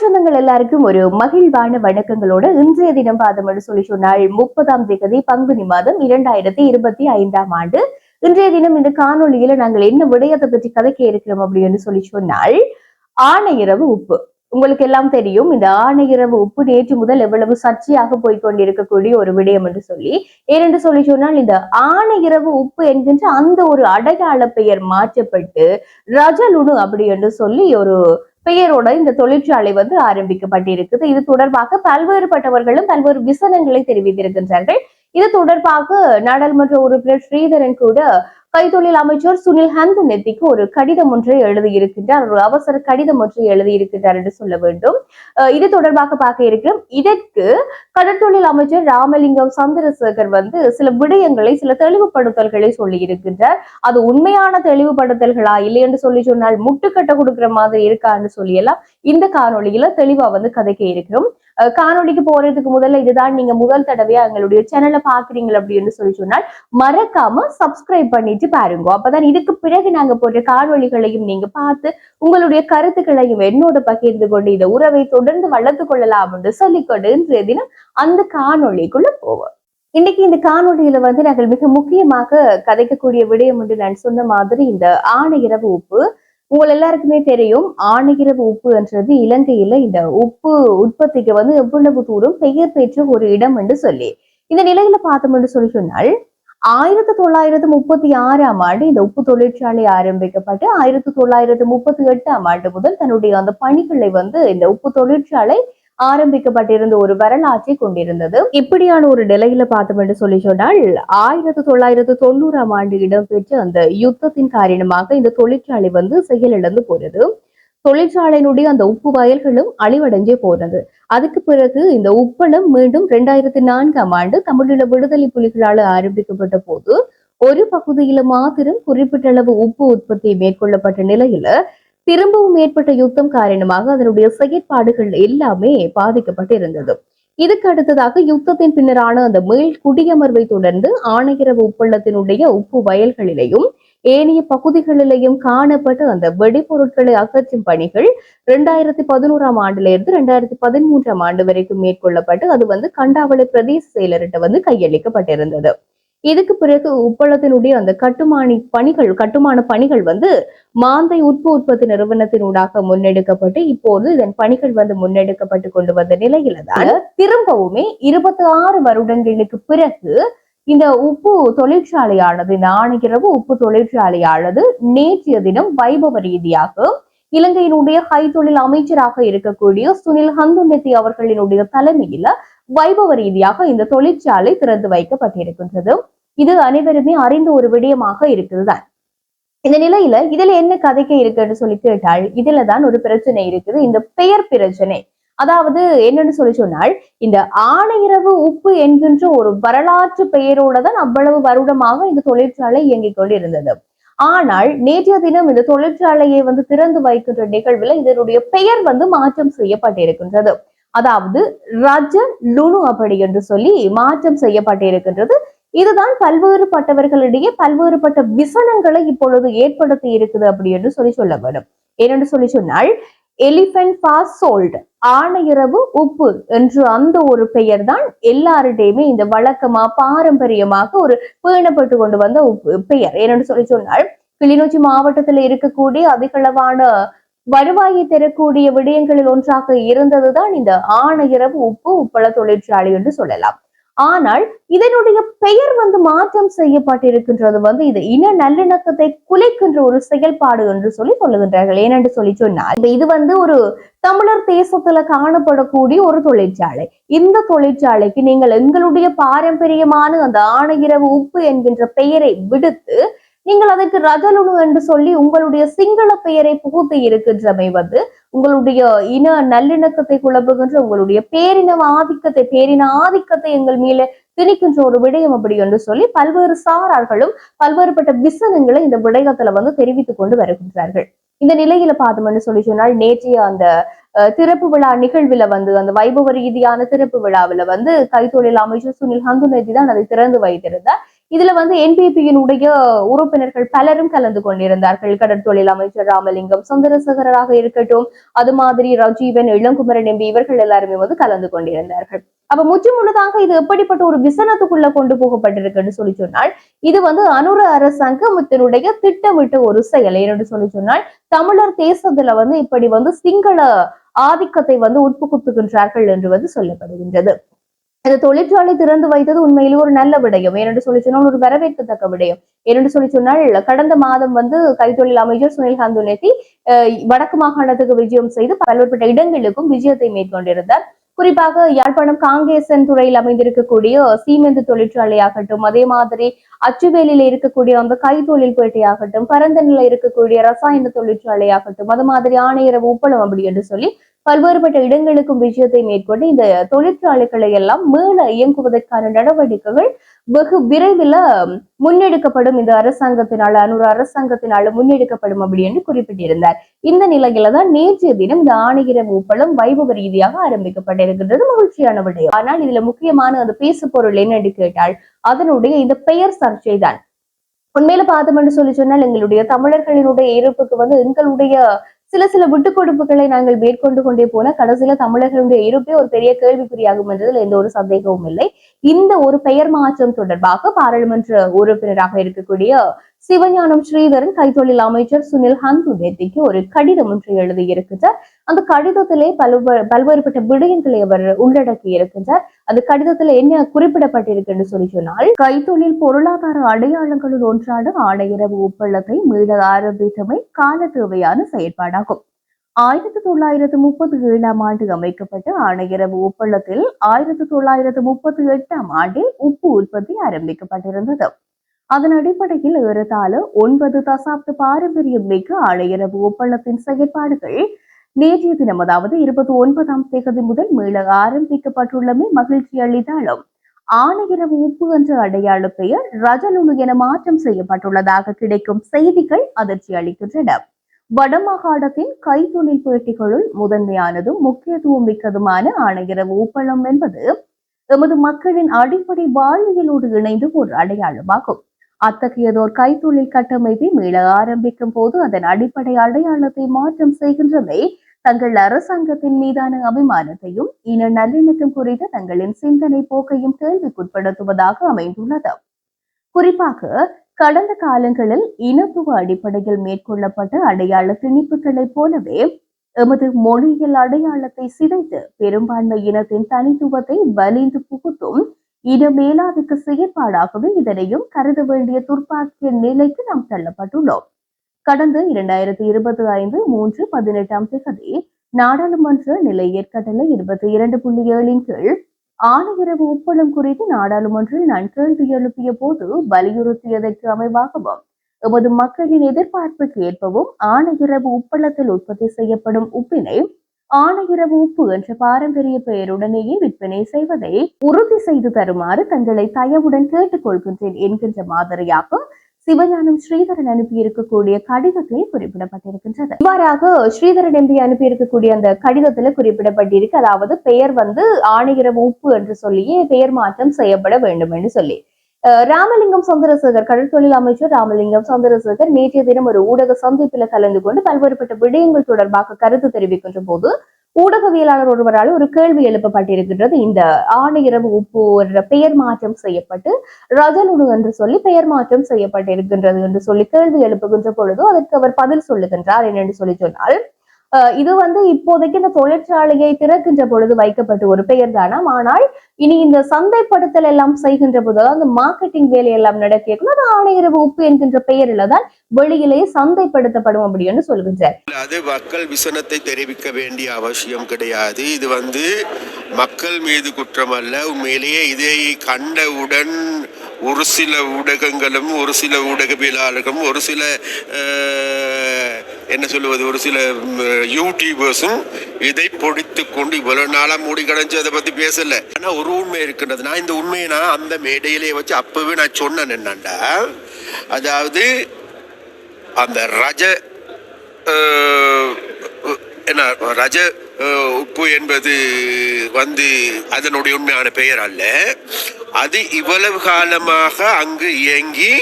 சொந்தங்கள் எல்லாருக்கும் ஒரு மகிழ்வான வணக்கங்களோட இன்றைய தினம் பாதம் சொல்லி சொன்னால் முப்பதாம் தேதி பங்குனி மாதம் இரண்டாயிரத்தி இருபத்தி ஐந்தாம் ஆண்டு. இன்றைய தினம் இந்த காணொலியில நாங்கள் என்ன விடயத்தை பற்றி கதைக்க இருக்கிறோம் அப்படின்னு சொல்லி சொன்னால் ஆணையிரவு உப்பு. உங்களுக்கு எல்லாம் தெரியும் இந்த ஆணையரவு உப்பு நேற்று முதல் எவ்வளவு சர்ச்சையாக போய்கொண்டிருக்கக்கூடிய ஒரு விடயம் என்று சொல்லி. ஏனென்று சொல்லி சொன்னால் இந்த ஆணையிரவு உப்பு என்கின்ற அந்த ஒரு அடையாள பெயர் மாற்றப்பட்டு ரஜலுணு அப்படி என்று சொல்லி ஒரு பெயரோட இந்த தொழிற்சாலை வந்து ஆரம்பிக்கப்பட்டிருக்குது. இது தொடர்பாக பல்வேறுபட்டவர்களும் பல்வேறு விசனங்களை தெரிவித்திருக்கின்றார்கள். இது தொடர்பாக நாடாளுமன்ற உறுப்பினர் ஸ்ரீதரன் கூட கைத்தொழில் அமைச்சர் சுனில் ஹந்த் நெத்திக்கு ஒரு கடிதம் ஒன்றை எழுதியிருக்கின்றார். ஒரு அவசர கடிதம் ஒன்றை எழுதியிருக்கின்றார் என்று சொல்ல வேண்டும். இது தொடர்பாக பார்க்க இருக்கிறோம். இதற்கு கடற்தொழில் அமைச்சர் ராமலிங்கம் சந்திரசேகர் வந்து சில விடயங்களை சில தெளிவுபடுத்தல்களை சொல்லி இருக்கின்றார் அது உண்மையான தெளிவுபடுத்தல்களா இல்லை என்று சொல்லி சொன்னால் முட்டுக்கட்டை கொடுக்கிற மாதிரி இருக்கான்னு சொல்லியெல்லாம் இந்த காணொளியில தெளிவா வந்து கதைக்க இருக்கிறோம். காணொலிக்கு போறதுக்கு முதல்ல இதுதான் நீங்க முதல் தடவையா எங்களுடைய சேனலை பாக்குறீங்க அப்படின்னு சொல்லி சொன்னால் மறக்காம சப்ஸ்கிரைப் பண்ணிட்டு பாருங்க. அப்பதான் இதுக்கு பிறகு நாங்க போடுற காணொலிகளையும் நீங்க பார்த்து உங்களுடைய கருத்துக்களையும் என்னோட பகிர்ந்து கொண்டு இந்த உறவை தொடர்ந்து வளர்த்து கொள்ளலாம் என்று சொல்லிக்கொண்டு இன்றைய தினம் அந்த காணொளிக்குள்ள போவோம். இன்னைக்கு இந்த காணொலியில வந்து நாங்கள் மிக முக்கியமாக கதைக்கக்கூடிய விடயம் என்று நான் சொன்ன மாதிரி இந்த ஆணையிரவு உப்பு உங்கள் எல்லாருக்குமே தெரியும் ஆணையிரவு உப்பு என்றது இலங்கையில இந்த உப்பு உற்பத்திக்கு வந்து எவ்வளவு தூரம் பெயர் பெற்ற ஒரு இடம் என்று சொல்லி. இந்த நிலையில பார்த்தோம் என்று சொல்லி சொன்னால் ஆயிரத்தி தொள்ளாயிரத்து முப்பத்தி ஆறாம் ஆண்டு இந்த உப்பு தொழிற்சாலை ஆரம்பிக்கப்பட்டு ஆயிரத்தி தொள்ளாயிரத்து முப்பத்தி எட்டாம் ஆண்டு முதல் தன்னுடைய அந்த பணிகளை வந்து இந்த உப்பு தொழிற்சாலை ஆரம்பிக்கப்பட்டிருந்த ஒரு வரலாற்றை கொண்டிருந்தது. இப்படியான ஒரு நிலையில பார்த்தோம் என்று சொல்லி சொன்னால் ஆயிரத்தி தொள்ளாயிரத்து தொண்ணூறாம் ஆண்டு இடம்பெற்ற அந்த யுத்தத்தின் காரணமாக இந்த தொழிற்சாலை வந்து செயலிழந்து போனது. தொழிற்சாலையினுடைய அந்த உப்பு வயல்களும் அழிவடைஞ்சே போனது. அதுக்கு பிறகு இந்த உப்பளம் மீண்டும் இரண்டாயிரத்தி நான்காம் ஆண்டு தமிழீழ விடுதலை புலிகளால் ஆரம்பிக்கப்பட்ட போது ஒரு பகுதியில மாத்திரம் குறிப்பிட்ட அளவு உப்பு உற்பத்தி மேற்கொள்ளப்பட்ட நிலையில திரும்பவும் ஏற்பட்ட யுத்தம் காரணமாக அதனுடைய செயற்பாடுகள் எல்லாமே பாதிக்கப்பட்டு இருந்தது இதுக்கு அடுத்ததாக யுத்தத்தின் பின்னரான அந்த மேல் குடியமர்வை தொடர்ந்து ஆணையரவு உப்பள்ளத்தினுடைய உப்பு வயல்களிலேயும் ஏனைய பகுதிகளிலேயும் காணப்பட்ட அந்த வெடிபொருட்களை அகற்றும் பணிகள் இரண்டாயிரத்தி பதினோராம் ஆண்டுல இருந்து ரெண்டாயிரத்தி பதிமூன்றாம் ஆண்டு வரைக்கும் மேற்கொள்ளப்பட்டு அது வந்து கண்டாவளை பிரதேச செயலர்கிட்ட வந்து கையளிக்கப்பட்டிருந்தது. இதுக்கு பிறகு உப்பளத்தினுடைய அந்த கட்டுமானி பணிகள் கட்டுமான பணிகள் வந்து மாந்தை உட்பு உற்பத்தி நிறுவனத்தினூடாக முன்னெடுக்கப்பட்டு இப்போது இதன் பணிகள் வந்து முன்னெடுக்கப்பட்டு கொண்டு வந்த நிலையில தான் திரும்பவுமே இருபத்தி ஆறு வருடங்களுக்கு பிறகு இந்த உப்பு தொழிற்சாலையானது இந்த ஆணையரவு உப்பு தொழிற்சாலையானது நேற்றைய தினம் வைபவ ரீதியாக இலங்கையினுடைய கைத்தொழில் அமைச்சராக இருக்கக்கூடிய சுனில் ஹந்துநெத்தி அவர்களினுடைய தலைமையில வைபவ ரீதியாக இந்த தொழிற்சாலை திறந்து வைக்கப்பட்டிருக்கின்றது. இது அனைவருமே அறிந்த ஒரு விடயமாக இருக்குதுதான். இந்த நிலையில இதுல என்ன கதைக்க இருக்குன்னு சொல்லி கேட்டால் இதுல தான் ஒரு பிரச்சனை இருக்குது. இந்த பெயர் பிரச்சனை. அதாவது என்னன்னு சொல்லி சொன்னால் இந்த ஆணையரவு உப்பு என்கின்ற ஒரு வரலாற்று பெயரோட தான் அவ்வளவு வருடமாக இந்த தொழிற்சாலை இயங்கிக் கொண்டிருந்தது. ஆனால் நேற்றைய தினம் இந்த தொழிற்சாலையை வந்து திறந்து வைக்கின்ற நிகழ்வுல இதனுடைய பெயர் வந்து மாற்றம் செய்யப்பட்டிருக்கின்றது. அதாவது ரஜ லுணு அப்படி என்று சொல்லி மாற்றம் செய்யப்பட்டிருக்கின்றது. இதுதான் பல்வேறுபட்டவர்களிடையே பல்வேறுபட்ட விசனங்களை இப்பொழுது ஏற்படுத்தி இருக்குது அப்படி என்று சொல்லி சொல்ல வேண்டும். ஏனென்று சொல்லி சொன்னால் எலிபென்ட் பாஸ் சோல்ட் ஆணையரவு உப்பு என்று அந்த ஒரு பெயர் தான் எல்லாருடையுமே இந்த வழக்கமா பாரம்பரியமாக ஒரு பேணப்பட்டு கொண்டு வந்த உப்பு பெயர். ஏனென்று சொல்லி சொன்னால் கிளிநொச்சி மாவட்டத்தில் இருக்கக்கூடிய அதிகளவான வருவாயை தரக்கூடிய விடயங்களில் ஒன்றாக இருந்ததுதான் இந்த ஆணையரவு உப்பு உப்பள தொழிற்சாலை என்று சொல்லலாம். ஆனால் இதனுடைய பெயர் வந்து மாற்றம் செய்யப்பட்டிருக்கின்றது வந்து இது இன நல்லிணக்கத்தை குலைக்கின்ற ஒரு செயல்பாடு என்று சொல்லி சொல்லுகின்றார்கள். ஏனென்று சொல்லி சொன்னால் இது வந்து ஒரு தமிழர் தேசத்துல காணப்படக்கூடிய ஒரு தொழிற்சாலை. இந்த தொழிற்சாலைக்கு நீங்கள் எங்களுடைய பாரம்பரியமான அந்த ஆணையரவு உப்பு என்கின்ற பெயரை விடுத்து நீங்கள் அதற்கு ரஜலுனு என்று சொல்லி உங்களுடைய சிங்கள பெயரை புகுத்தி இருக்கின்றமை வந்து உங்களுடைய இன நல்லிணக்கத்தை குழப்புகின்ற உங்களுடைய பேரின ஆதிக்கத்தை பேரின ஆதிக்கத்தை எங்கள் மேல திணிக்கின்ற ஒரு விடயம் அப்படி என்று சொல்லி பல்வேறு சாரார்களும் பல்வேறுபட்ட விசனங்களை இந்த விடயத்துல வந்து தெரிவித்துக் கொண்டு வருகின்றார்கள். இந்த நிலையில பார்த்தோம்னு சொல்லி சொன்னால் நேற்றைய அந்த திறப்பு விழா நிகழ்வுல வந்து அந்த வைபவ ரீதியான திறப்பு விழாவில வந்து கைத்தொழில் அமைச்சர் சுனில் ஹந்துநதி தான் அதை திறந்து வைத்திருந்தார். இதுல வந்து என்பிபியினுடைய உறுப்பினர்கள் பலரும் கலந்து கொண்டிருந்தார்கள். கடற்தொழில் அமைச்சர் ராமலிங்கம் சந்திரசேகரராக இருக்கட்டும் அது மாதிரி ரஜீவன் இளங்குமரன் எம்பி இவர்கள் எல்லாருமே வந்து கலந்து கொண்டிருந்தார்கள். அப்ப முற்று முழுதாக இது எப்படிப்பட்ட ஒரு விசனத்துக்குள்ள கொண்டு போகப்பட்டிருக்குன்னு சொல்லி சொன்னால் இது வந்து அனுர அரசாங்கத்தினுடைய திட்டமிட்ட ஒரு செயல். என்று சொல்லி சொன்னால் தமிழர் தேசத்துல வந்து இப்படி வந்து சிங்கள ஆதிக்கத்தை வந்து உட்புகுத்துகின்றார்கள் என்று வந்து சொல்லப்படுகின்றது. இந்த தொழிற்சாலை திறந்து வைத்தது உண்மையிலே ஒரு நல்ல விடயம். ஏனென்று சொல்லி சொன்னால் ஒரு வரவேற்கத்தக்க விடயம். ஏனென்று சொல்லி சொன்னால் கடந்த மாதம் வந்து கைத்தொழில் அமைச்சர் சுனில் ஹந்துனேத்தி வடக்கு மாகாணத்துக்கு விஜயம் செய்து பல்வேறுபட்ட இடங்களுக்கும் விஜயத்தை மேற்கொண்டிருந்தார். குறிப்பாக யாழ்ப்பாணம் காங்கேசன் துறையில் அமைந்திருக்கக்கூடிய சீமெந்து தொழிற்சாலையாகட்டும் அதே மாதிரி அச்சுவேலியில இருக்கக்கூடிய அந்த கைத்தொழில் பேட்டையாகட்டும் பரந்தனில இருக்கக்கூடிய ரசாயன தொழிற்சாலையாகட்டும் அது மாதிரி ஆணையரவு உப்பளம் அப்படி என்று சொல்லி பல்வேறுபட்ட இடங்களுக்கும் விஜயத்தை மேற்கொண்டு இந்த தொழிற்சாலைகளை எல்லாம் மீள இயங்குவதற்கான நடவடிக்கைகள் வெகு விரைவில் முன்னெடுக்கப்படும். இந்த அரசாங்கத்தினால அனுர அரசாங்கத்தினால முன்னெடுக்கப்படும் அப்படி என்று குறிப்பிட்டிருந்தார். இந்த நிலையில தான் நேற்றைய தினம் இந்த ஆணையர ஊப்பளம் வைபவ ரீதியாக ஆரம்பிக்கப்பட்டிருக்கின்றது. மகிழ்ச்சியான விடயம். ஆனால் இதுல முக்கியமான அந்த பேசு பொருள் என்னென்று கேட்டால் அதனுடைய இந்த பெயர் சர்ச்சை தான். உண்மையில பார்த்தோம் என்று சொல்லி சொன்னால் எங்களுடைய தமிழர்களினுடைய இருப்புக்கு வந்து எங்களுடைய சில சில விட்டு கொடுப்புகளை நாங்கள் மேற்கொண்டு கொண்டே போன கடைசியில தமிழர்களுடைய இருப்பே ஒரு பெரிய கேள்விக்குறியாகும் என்றதில் எந்த ஒரு சந்தேகமும் இல்லை. இந்த ஒரு பெயர் மாற்றம் தொடர்பாக பாராளுமன்ற உறுப்பினராக இருக்கக்கூடிய சிவஞானம் ஸ்ரீதரன் கைத்தொழில் அமைச்சர் சுனில் ஹந்து நேத்திக்கு ஒரு கடிதம் ஒன்று எழுதியிருக்கிறார். அந்த கடிதத்திலே பல்வேறு பல்வேறுபட்ட விடயங்களை அவர் உள்ளடக்கி இருக்கின்றார் அந்த கடிதத்துல என்ன குறிப்பிடப்பட்டிருக்கு சொல்லி சொன்னால் கைத்தொழில் பொருளாதார அடையாளங்களுள் ஒன்றான ஆணையரவு ஒப்பள்ளத்தை மீள ஆரம்பித்தமை கால தேவையான செயற்பாடாகும். ஆயிரத்தி தொள்ளாயிரத்து முப்பத்தி ஏழாம் ஆண்டு அமைக்கப்பட்ட ஆணையரவு ஒப்பள்ளத்தில் ஆயிரத்தி தொள்ளாயிரத்து முப்பத்தி எட்டாம் ஆண்டில் உப்பு உற்பத்தி ஆரம்பிக்கப்பட்டிருந்தது. அதன் அடிப்படையில் ஏறத்தாழ ஒன்பது தசாப்த பாரம்பரியம் மிக்க ஆணையரவு ஒப்பள்ளத்தின் செயற்பாடுகள் நேற்றைய தினம் அதாவது இருபத்தி ஒன்பதாம் தேதி முதல் மீள ஆரம்பிக்கப்பட்டுள்ளமை மகிழ்ச்சி அளித்தாலும் ஆணையரவு உப்பு என்ற அடையாள பெயர் ரஜலுணு என மாற்றம் செய்யப்பட்டுள்ளதாக கிடைக்கும் செய்திகள் அதிர்ச்சி அளிக்கின்றன. வடமாகாணத்தின் கைத்தொழில் பேட்டிகளுள் முதன்மையானதும் முக்கியத்துவம் மிக்கதுமான ஆணையரவு உப்பளம் என்பது எமது மக்களின் அடிப்படை வாழ்வியலோடு இணைந்து ஒரு அடையாளமாகும். அத்தகையதோர் கைத்தொழில் கட்டமைப்பை மீள ஆரம்பிக்கும் போது அதன் அடிப்படை அடையாளத்தை மாற்றம் செய்கின்றமை தங்கள் அரசாங்கத்தின் மீதான அபிமானத்தையும் இன நல்லிணக்கம் குறித்த தங்களின் சிந்தனை போக்கையும் கேள்விக்குட்படுத்துவதாக அமைந்துள்ளது. குறிப்பாக கடந்த காலங்களில் இனத்துவ அடிப்படையில் மேற்கொள்ளப்பட்ட அடையாள திணிப்புகளைப் போலவே எமது மொழியியல் அடையாளத்தை சிதைத்து பெரும்பான்மை இனத்தின் தனித்துவத்தை வலிந்து புகுத்தும் இன மேலாதிக்க செயற்பாடாகவே இதனையும் கருத வேண்டிய துர்ப்பாக்கிய நிலைக்கு நாம் தள்ளப்பட்டுள்ளோம். கடந்த இரண்டாயிரத்தி இருபத்தி ஐந்து மூன்று பதினெட்டாம் தேதி நாடாளுமன்ற நிலை ஏற்கட்டளை இருபத்தி இரண்டு புள்ளி ஏழின் கீழ் ஆணையரவு ஒப்பந்தம் குறித்து நாடாளுமன்றில் நான் கேள்வி எழுப்பிய போது வலியுறுத்தியதற்கு அமைவாகவும் எமது மக்களின் எதிர்பார்ப்புக்கு ஏற்பவும் ஆணையரவு உப்பளத்தில் உற்பத்தி செய்யப்படும் உப்பினை ஆணையரவு உப்பு என்ற பாரம்பரிய பெயருடனேயே விற்பனை செய்வதை உறுதி செய்து தருமாறு தங்களை தயவுடன் கேட்டுக்கொள்கின்றேன் என்கின்ற மாதிரியாக சிவஞானம் ஸ்ரீதரன் அனுப்பியிருக்கக்கூடிய கடிதத்திலே குறிப்பிடப்பட்டிருக்கின்றது. இவ்வாறாக ஸ்ரீதரன் எம்பி அனுப்பியிருக்கக்கூடிய அந்த கடிதத்துல குறிப்பிடப்பட்டிருக்கு. அதாவது பெயர் வந்து ஆணையரவு உப்பு என்று சொல்லியே பெயர் மாற்றம் செய்யப்பட வேண்டும் என்று சொல்லி. ராமலிங்கம் சந்திரசேகர் கடற்தொழில் அமைச்சர் ராமலிங்கம் சந்திரசேகர் நேற்றைய தினம் ஒரு ஊடக சந்திப்பில் கலந்து கொண்டு பல்வேறுபட்ட விடயங்கள் தொடர்பாக கருத்து தெரிவிக்கின்ற போது ஊடகவியலாளர் ஒருவரால் ஒரு கேள்வி எழுப்பப்பட்டிருக்கின்றது. இந்த ஆணையரவு உப்பு என்ற பெயர் மாற்றம் செய்யப்பட்டு ரஜலுடு என்று சொல்லி பெயர் மாற்றம் செய்யப்பட்டிருக்கின்றது என்று சொல்லி கேள்வி எழுப்புகின்ற பொழுது அதற்கு அவர் பதில் சொல்லுகின்றார் என்னென்று சொல்லி சொன்னால் இது வந்து இப்போதைக்கு இந்த தொழிற்சாலையை திறக்கின்ற பொழுது வைக்கப்பட்ட ஒரு பெயர் தானாம் ஆனால் இனி இந்த சந்தைப்படுத்தல் எல்லாம் செய்கின்ற போது அந்த மார்க்கெட்டிங் வேலையெல்லாம் நடக்கணும் அது ஆணையரவு உப்பு என்கின்ற பெயரில தான் வெளியிலேயே சந்தைப்படுத்தப்படும் அப்படின்னு சொல்கின்றார். அது மக்கள் விசனத்தை தெரிவிக்க வேண்டிய அவசியம் கிடையாது. இது வந்து மக்கள் மீது குற்றம் அல்ல உண்மையிலேயே இதை கண்டவுடன் ஒரு சில ஊடகங்களும் ஒரு சில ஊடகவியலாளர்களும் ஒரு சில என்ன சொல்லுவது ஒரு சில யூடியூபர்ஸும் இதை பொடித்து கொண்டு இவ்வளவு நாளாக மூடி கடைஞ்சு அதை பத்தி பேசல. ஆனா ஒரு உண்மை இருக்கின்றது. நான் இந்த உண்மையை நான் அந்த மேடையிலே வச்சு அப்பவே நான் சொன்னேன் என்னண்டா? அதாவது அந்த ரஜ என்ன ரஜ உப்பு என்பது வந்து அதனுடைய உண்மையான பெயர் அல்ல. அது இவ்வளவு காலமாக அங்கு இயங்கி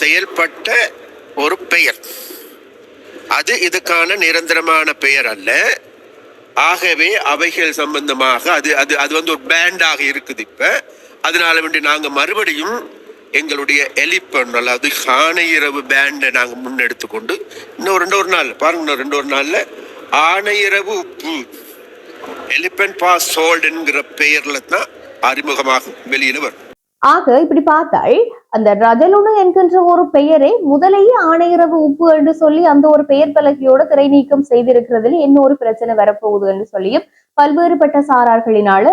செயல்பட்ட ஒரு பெயர். அது இதுக்கான நிரந்தரமான பெயர் அல்ல. ஆகவே அவைகள் சம்பந்தமாக அது அது அது வந்து ஒரு பேண்டாக இருக்குது இப்ப. அதனால வேண்டி நாங்கள் மறுபடியும் எங்களுடைய எலிப்பன் அதாவது ஆணையிரவு பேண்டை நாங்கள் முன்னெடுத்து கொண்டு இன்னும் ரெண்டு ஒரு நாள் பாருங்க இன்னும் ரெண்டு ஒரு நாளில் ஆணையிரவு உப்பு. எலிபென்ட் பாஸ் சோல்டுங்கிற பெயர்ல தான் அறிமுகமாக வெளியில வரும். ஆக இப்படி பார்த்தால் அந்த ரஜலுனு என்கின்ற ஒரு பெயரை முதலேயே ஆணையரவு உப்பு என்று சொல்லி அந்த ஒரு பெயர் பலகையோட திரை நீக்கம் செய்திருக்கிறதுல என்ன ஒரு பிரச்சனை வரப்போகுது என்று சொல்லியும் பல்வேறுபட்ட சாரார்களினால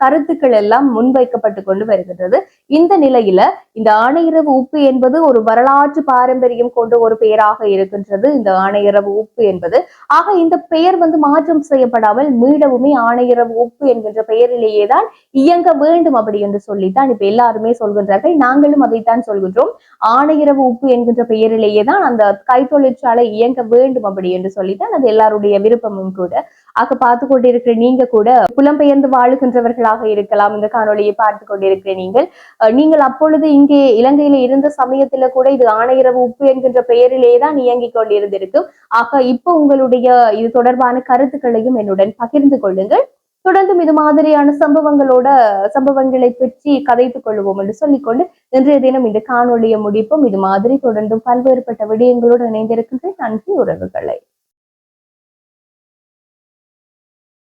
கருத்துக்கள் எல்லாம் முன்வைக்கப்பட்டு கொண்டு வருகின்றது. இந்த நிலையில இந்த ஆணையரவு உப்பு என்பது ஒரு வரலாற்று பாரம்பரியம் கொண்ட ஒரு பெயராக இருக்கின்றது. இந்த ஆணையரவு உப்பு என்பது. ஆக இந்த பெயர் வந்து மாற்றம் செய்யப்படாமல் மீளவுமே ஆணையரவு உப்பு என்கின்ற பெயரிலேயே தான் இயங்க வேண்டும் அப்படி என்று சொல்லித்தான் இப்ப எல்லாருமே சொல்கின்றார்கள். நாங்களும் அதை அதைத்தான் சொல்கின்றோம். ஆணையரவு உப்பு என்கின்ற பெயரிலேயே தான் அந்த கைத்தொழிற்சாலை இயங்க வேண்டும் அப்படி என்று சொல்லித்தான் அது எல்லாருடைய விருப்பமும் கூட. ஆக பார்த்து கொண்டிருக்கிற நீங்க கூட புலம்பெயர்ந்து வாழுகின்றவர்களாக இருக்கலாம். இந்த காணொலியை பார்த்து கொண்டிருக்கிற நீங்கள். அஹ், நீங்கள் அப்பொழுது இங்கே இலங்கையில இருந்த சமயத்துல கூட இது ஆணையரவு உப்பு என்கின்ற பெயரிலேயே தான் இயங்கிக் கொண்டிருந்திருக்கும். ஆக இப்போ உங்களுடைய இது தொடர்பான கருத்துக்களையும் என்னுடன் பகிர்ந்து கொள்ளுங்கள். தொடர்ந்தும் இது மாதிரியான சம்பவங்களோட சம்பவங்களை பற்றி கதைத்துக் கொள்வோம் என்று சொல்லிக்கொண்டு இன்றைய தினம் இந்த காணொளியை முடிப்போம். இது மாதிரி தொடர்ந்தும் பல்வேறுபட்ட விடயங்களோடு இணைந்திருக்கின்ற நன்றி உறவுகளை.